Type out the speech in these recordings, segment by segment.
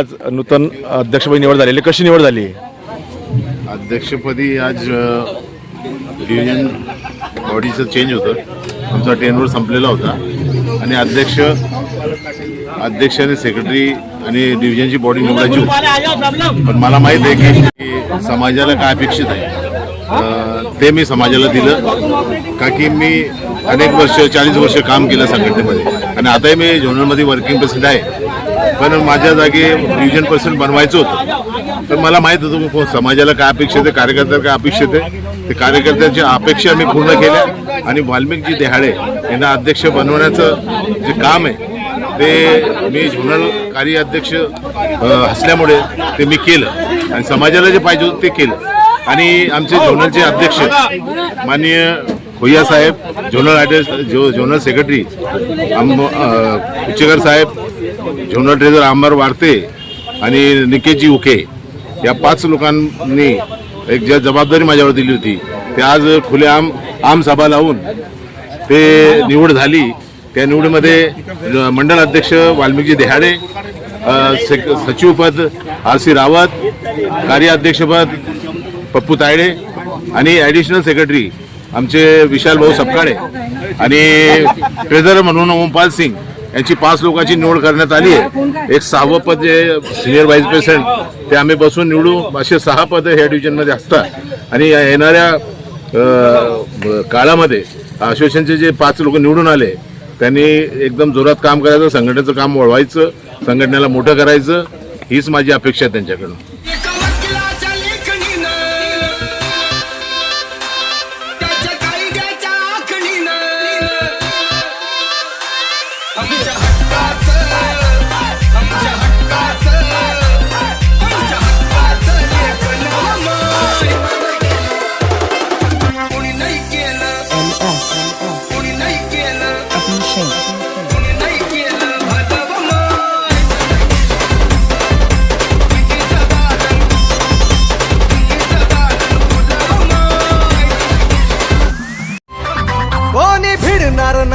आज नूतन अध्यक्षपदी निवड झालेली म्हणजे कशी निवड झाली? अध्यक्षपदी आज अ, डिव्हिजन बॉडीचं चेंज होतं. आमचा टेनवर संपलेला होता. आणि अध्यक्ष अध्यक्ष आणि सेक्रेटरी आणि डिव्हिजनची बॉडी निवडायची होती. पण मला माहीत आहे की समाजाला काय अपेक्षित आहे. ते मी समाजाला दिलं. का की मी अनेक वर्ष चाळीस वर्ष काम केलं संघटनेमध्ये. आणि आताही मी झोनलमध्ये वर्किंग प्रेसिडेंट आहे. पण माझ्या जागी डिव्हिजन पर्सेंट बनवायचं होतं. तर मला माहीत होतं की समाजाला काय अपेक्षित आहे कार्यकर्त्याला काय अपेक्षित आहे ते कार्यकर्त्यांच्या अपेक्षा आम्ही पूर्ण केल्या. आणि वाल्मिकजी देहाळे यांना अध्यक्ष बनवण्याचं जे काम आहे ते मी झोनल कार्य अध्यक्ष असल्यामुळे ते मी केलं. आणि समाजाला जे पाहिजे होतं ते केलं. आणि आमचे झोनलचे अध्यक्ष माननीय खोया साहेब झोनल ॲड्रेस जो झोनल सेक्रेटरी आम कुचेकर साहेब झोनल ट्रेझर अंबर वारते आणि निकेजी उके या पाच लोकांनी एक ज्या जबाबदारी माझ्यावर दिली होती ते आज खुलेआम आम सभा लावून ते निवड झाली. त्या निवडीमध्ये मंडळ अध्यक्ष वाल्मिकजी देहाडे सचिवपद आर सी रावत कार्याध्यक्षपद पप्पू तायडे आणि ॲडिशनल सेक्रेटरी आमचे विशाल भाऊ सपकाळे आणि ट्रेझर म्हणून ओमपाल सिंग यांची पाच लोकांची निवड करण्यात आली आहे. एक सहावं पद जे सिनियर व्हाईस प्रेसिडेंट ते आम्ही बसून निवडू. असे सहा पद ह्या डिव्हिजनमध्ये असतात. आणि येणाऱ्या काळामध्ये असोसिएशनचे जे पाच लोक निवडून आले त्यांनी एकदम जोरात काम करायचं संघटनेचं काम वळवायचं संघटनेला मोठं करायचं हीच माझी अपेक्षा आहे त्यांच्याकडून. आमच्या हक्काचं आमच्या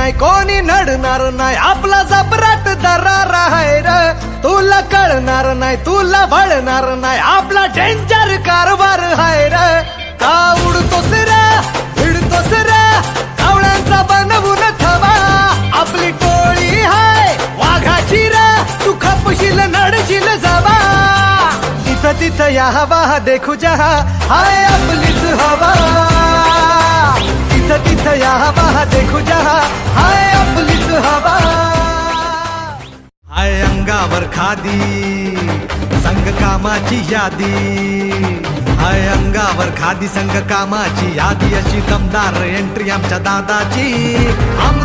नाही कोणी नडणार नाही. आपला जबराट दरार आहे र. तुला कळणार नाही तुला भळणार नाही. आपला डेंजर कारभार आहे र. का उडतोस रे? भिडतोस रे? कावळ्यांचा बनवून थवा आपली टोळी हाय वाघाची रे. तू खपशील नडशील जावा. तिथं तिथं या हवा देखू जहा. हाय आपलीच हवा. जिथं तिथं या हवा देखू जहा हाय आपलीच हवा. हाय अंगावर खादी संग कामाची यादी. हाय अंगावर खादी संग कामाची यादी. अशी दमदार एंट्री आमच्या दादाची. आम